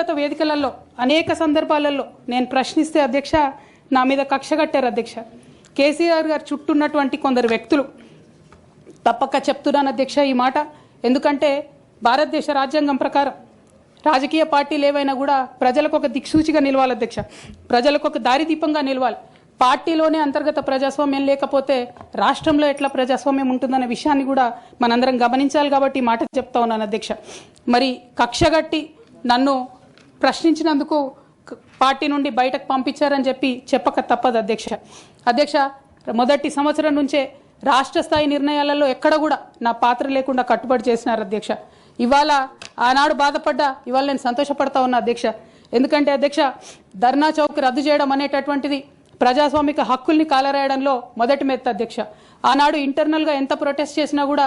గత వేదికలలో అనేక సందర్భాలలో నేను ప్రశ్నిస్తే అధ్యక్ష నా మీద కక్ష కట్టారు అధ్యక్ష. కేసీఆర్ గారు చుట్టూన్నటువంటి కొందరు వ్యక్తులు తప్పక చెప్తున్నాను అధ్యక్ష ఈ మాట. ఎందుకంటే భారతదేశ రాజ్యాంగం ప్రకారం రాజకీయ పార్టీలు ఏవైనా కూడా ప్రజలకు ఒక దిక్సూచిగా నిలవాలి అధ్యక్ష. ప్రజలకు ఒక దారిదీపంగా నిలవాలి. పార్టీలోనే అంతర్గత ప్రజాస్వామ్యం లేకపోతే రాష్ట్రంలో ఎట్లా ప్రజాస్వామ్యం ఉంటుందనే విషయాన్ని కూడా మనందరం గమనించాలి కాబట్టి ఈ మాట చెప్తా ఉన్నాను అధ్యక్ష. మరి కక్షగట్టి నన్ను ప్రశ్నించినందుకు పార్టీ నుండి బయటకు పంపించారని చెప్పి చెప్పక తప్పదు అధ్యక్ష. అధ్యక్ష మొదటి సంవత్సరం నుంచే రాష్ట్ర స్థాయి నిర్ణయాలలో ఎక్కడ కూడా నా పాత్ర లేకుండా కట్టుబడి చేసినారు అధ్యక్ష. ఇవాళ ఆనాడు బాధపడ్డా ఇవాళ నేను సంతోషపడతా ఉన్నా అధ్యక్ష. ఎందుకంటే అధ్యక్ష ధర్నా చౌక్ రద్దు చేయడం అనేటటువంటిది ప్రజాస్వామిక హక్కుల్ని కాలరాయడంలో మొదటి మెత్త అధ్యక్ష. ఆనాడు ఇంటర్నల్గా ఎంత ప్రొటెస్ట్ చేసినా కూడా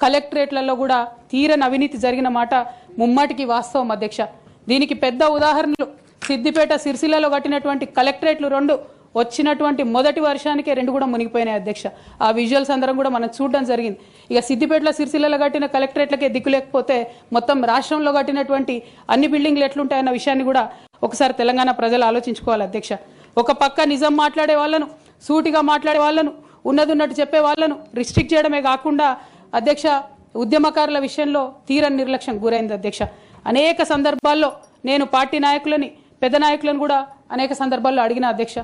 కలెక్టరేట్లలో కూడా తీరని అవినీతి జరిగిన మాట ముమ్మాటికి వాస్తవం అధ్యక్ష. దీనికి పెద్ద ఉదాహరణలు సిద్దిపేట సిరిసిల్లలో కట్టినటువంటి కలెక్టరేట్లు రెండు వచ్చినటువంటి మొదటి వర్షానికే రెండు కూడా మునిగిపోయినాయి అధ్యక్ష. ఆ విజువల్స్ అందరం కూడా మనం చూడడం జరిగింది. ఇక సిద్దిపేటలో సిరిసిల్లలో కట్టిన కలెక్టరేట్లకే దిక్కు లేకపోతే మొత్తం రాష్ట్రంలో కట్టినటువంటి అన్ని బిల్డింగ్లు ఎట్లుంటాయన్న విషయాన్ని కూడా ఒకసారి తెలంగాణ ప్రజలు ఆలోచించుకోవాలి అధ్యక్ష. ఒక పక్క నిజం మాట్లాడే వాళ్ళను సూటిగా మాట్లాడే వాళ్ళను ఉన్నది ఉన్నట్టు చెప్పే వాళ్ళను రిస్ట్రిక్ట్ చేయడమే కాకుండా అధ్యక్ష ఉద్యమకారుల విషయంలో తీరని నిర్లక్ష్యం గురైంది అధ్యక్ష. అనేక సందర్భాల్లో నేను పార్టీ నాయకులని పెద్ద నాయకులను కూడా అనేక సందర్భాల్లో అడిగిన అధ్యక్ష.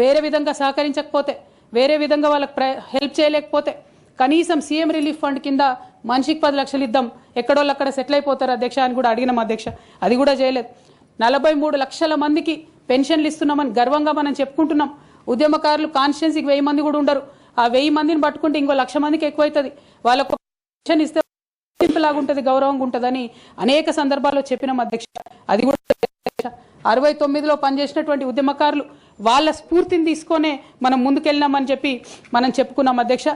వేరే విధంగా సహకరించకపోతే వేరే విధంగా వాళ్ళకి హెల్ప్ చేయలేకపోతే కనీసం సీఎం రిలీఫ్ ఫండ్ కింద మనిషికి పది లక్షలు ఇద్దాం ఎక్కడోళ్ళు అక్కడ సెటిల్ అయిపోతారు అధ్యక్ష అని కూడా అడిగినాం అధ్యక్ష. అది కూడా చేయలేదు. నలభై మూడు లక్షల మందికి పెన్షన్లు ఇస్తున్నామని గర్వంగా మనం చెప్పుకుంటున్నాం. ఉద్యమకారులు కాన్స్టిట్యున్సీకి వెయ్యి మంది కూడా ఉండరు. ఆ వెయ్యి మందిని పట్టుకుంటే ఇంకో లక్ష మందికి ఎక్కువైతుంది. వాళ్ళకు పెన్షన్ ఇస్తే లాగా ఉంటుంది గౌరవంగా ఉంటుందని అనేక సందర్భాల్లో చెప్పిన అధ్యక్ష. అది కూడా అరవై తొమ్మిదిలో పనిచేసినటువంటి ఉద్యమకారులు వాళ్ళ స్ఫూర్తిని తీసుకొనే మనం ముందుకెళ్ళినామని చెప్పి మనం చెప్పుకున్నాం అధ్యక్ష.